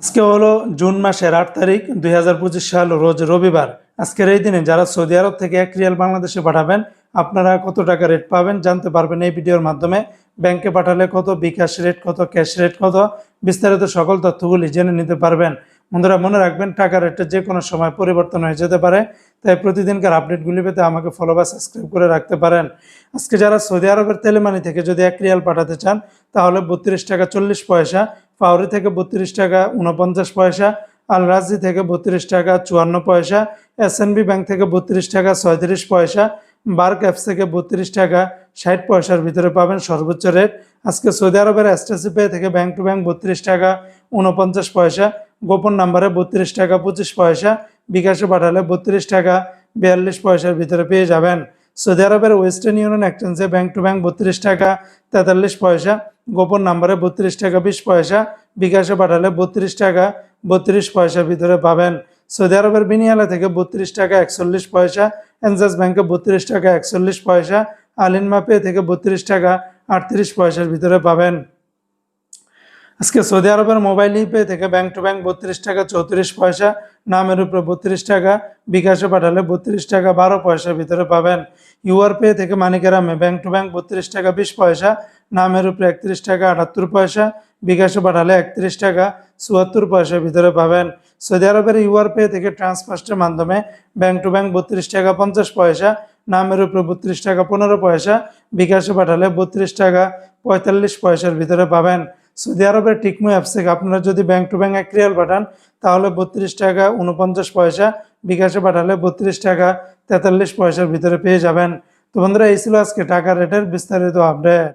আজকে হলো জুন মাসের আট তারিখ দুই হাজার পঁচিশ সাল, রোজ রবিবার। আজকের এই দিনে যারা সৌদি আরব থেকে এক রিয়াল বাংলাদেশে পাঠাবেন, আপনারা কত টাকা রেট পাবেন জানতে পারবেন এই ভিডিওর মাধ্যমে। ব্যাংকে পাঠালে কত, বিকাশ রেট কত ক্যাশ রেট কত, বিস্তারিত সকল তথ্যগুলি জেনে নিতে পারবেন। বন্ধুরা, মনে রাখবেন, টাকা রেটটা যে কোনো সময় পরিবর্তন হয়ে যেতে পারে, তাই প্রতিদিনকার আপডেটগুলি পেতে আমাকে ফলো বা সাবস্ক্রাইব করে রাখতে পারেন। আজকে যারা সৌদি আরবের তেলেমানি থেকে যদি এক রিয়াল পাঠাতে চান, তাহলে বত্রিশ টাকা চল্লিশ পয়সা পাউরি থেকে বত্রিশ টাকা উনপঞ্চাশ পয়সা আল রাজি থেকে বত্রিশ টাকা চুয়ান্ন পয়সা এসএনবি ব্যাংক থেকে বত্রিশ টাকা ছয়ত্রিশ পয়সা, বার্ক অ্যাপস থেকে বত্রিশ টাকা ষাট পয়সার ভিতরে পাবেন সর্বোচ্চ রেট। আজকে সৌদি আরবের পে থেকে ব্যাংক টু ব্যাংক বত্রিশ টাকা উনপঞ্চাশ পয়সা, গোপন নাম্বারে বত্রিশ টাকা পঁচিশ পয়সা, বিকাশে পাঠালে বত্রিশ টাকা বিয়াল্লিশ পয়সার ভিতরে পেয়ে যাবেন। সৌদি আরবের ওয়েস্টার্ন ইউনিয়ন এক্সচেঞ্জে ব্যাংক টু ব্যাংক বত্রিশ টাকা তেতাল্লিশ পয়সা গোপন নাম্বারে বত্রিশ টাকা বিশ পয়সা বিকাশে পাঠালে বত্রিশ টাকা বত্রিশ পয়সার ভিতরে পাবেন সৌদি আরবের বিনিয়ালা থেকে বত্রিশ টাকা একচল্লিশ পয়সা এনজাস ব্যাংকে বত্রিশ টাকা একচল্লিশ পয়সা আলিনমা পে থেকে বত্রিশ টাকা আটত্রিশ পয়সার ভিতরে পাবেন আজকে সৌদি আরবের মোবাইল ইপে থেকে ব্যাংক টু ব্যাংক বত্রিশ টাকা চৌত্রিশ পয়সা, নামের উপরে বত্রিশ টাকা, বিকাশে পাঠালে বত্রিশ টাকা বারো পয়সার ভিতরে পাবেন। ইউআর পে থেকে মানিকেরামে ব্যাংক টু ব্যাংক বত্রিশ টাকা বিশ পয়সা, নামের উপরে একত্রিশ টাকা আটাত্তর পয়সা, বিকাশে পাঠালে একত্রিশ টাকা চুয়াত্তর পয়সার ভিতরে পাবেন। সৌদি আরবের ইউআর পে থেকে ট্রান্সফার্স্টের মাধ্যমে ব্যাংক টু ব্যাংক বত্রিশ টাকা পঞ্চাশ পয়সা, নামের উপরে বত্রিশ টাকা পনেরো পয়সা, বিকাশে পাঠালে বত্রিশ টাকা পঁয়তাল্লিশ পয়সার ভিতরে পাবেন। সৌদি আরবের টিকমো অ্যাপস থেকে আপনারা যদি ব্যাংক টু ব্যাংক রিয়াল পাঠান, তাহলে বত্রিশ টাকা উনপঞ্চাশ পয়সা, বিকাশে পাঠালে বত্রিশ টাকা তেতাল্লিশ পয়সার ভিতরে পেয়ে যাবেন। তো বন্ধুরা, এই ছিল আজকে টাকা রেটের বিস্তারিত আপডেট